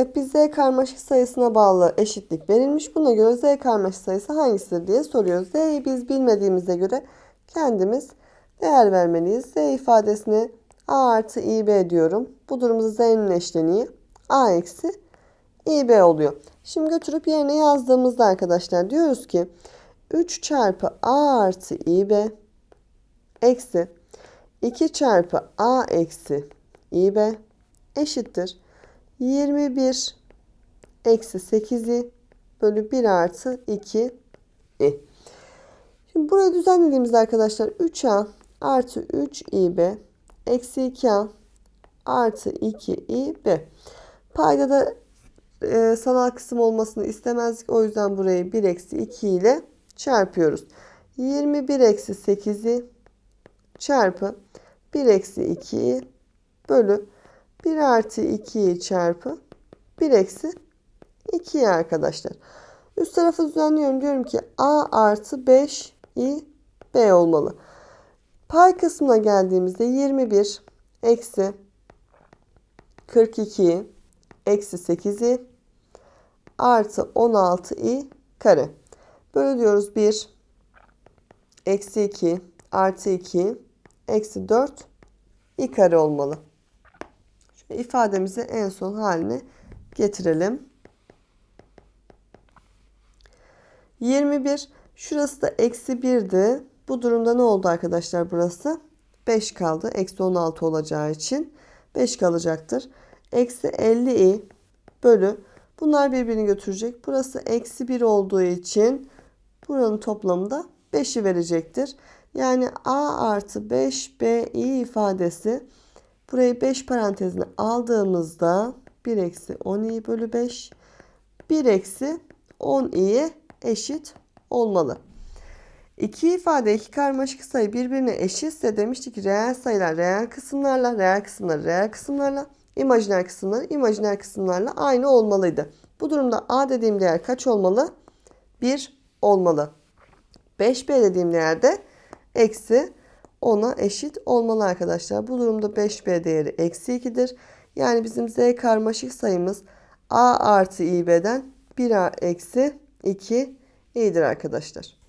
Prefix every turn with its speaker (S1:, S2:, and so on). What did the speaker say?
S1: Evet biz z karmaşık sayısına bağlı eşitlik verilmiş. Buna göre z karmaşık sayısı hangisidir diye soruyoruz. Z'yi biz bilmediğimize göre kendimiz değer vermeliyiz. Z ifadesine a artı ib diyorum. Bu durumda z'nin eşleniği a eksi ib oluyor. Şimdi götürüp yerine yazdığımızda arkadaşlar diyoruz ki 3 çarpı a artı ib eksi 2 çarpı a eksi ib eşittir. 21 eksi 8'i bölü 1 artı 2 i. Şimdi burayı düzenlediğimizde arkadaşlar 3a artı 3 ib eksi 2a artı 2 ib. Payda da e, sanal kısım olmasını istemezdik. O yüzden burayı 1 eksi 2 ile çarpıyoruz. 21 eksi 8'i çarpı 1 eksi 2'yi bölü 1 artı 2'yi çarpı 1 eksi 2'yi arkadaşlar. Üst tarafı düzenliyorum. Diyorum ki A artı 5 i B olmalı. Pay kısmına geldiğimizde 21 eksi 42 eksi 8'i artı 16 i kare. Böyle diyoruz 1 eksi 2 artı 2 eksi 4 i kare olmalı. Şöyle ifademizi en son haline getirelim. 21 şurası da eksi 1'di. Bu durumda ne oldu arkadaşlar burası? 5 kaldı. Eksi 16 olacağı için 5 kalacaktır. Eksi 50i bölü bunlar birbirini götürecek. Burası eksi 1 olduğu için buranın toplamı da 5'i verecektir. Yani a artı 5bi ifadesi burayı 5 parantezine aldığımızda 1 eksi 10i bölü 5 1 eksi 10i'ye eşit olmalı. İki ifade iki karmaşık sayı birbirine eşitse demiştik ki reel sayılar reel kısımlarla, reel kısımlar reel kısımlarla, imajiner kısımlar imajiner kısımlarla aynı olmalıydı. Bu durumda a dediğim değer kaç olmalı? 1 olmalı. 5b dediğim değer de eksi 10'a eşit olmalı arkadaşlar. Bu durumda 5b değeri eksi 2'dir. Yani bizim z karmaşık sayımız a artı ib'den 1a eksi 2 iyidir arkadaşlar.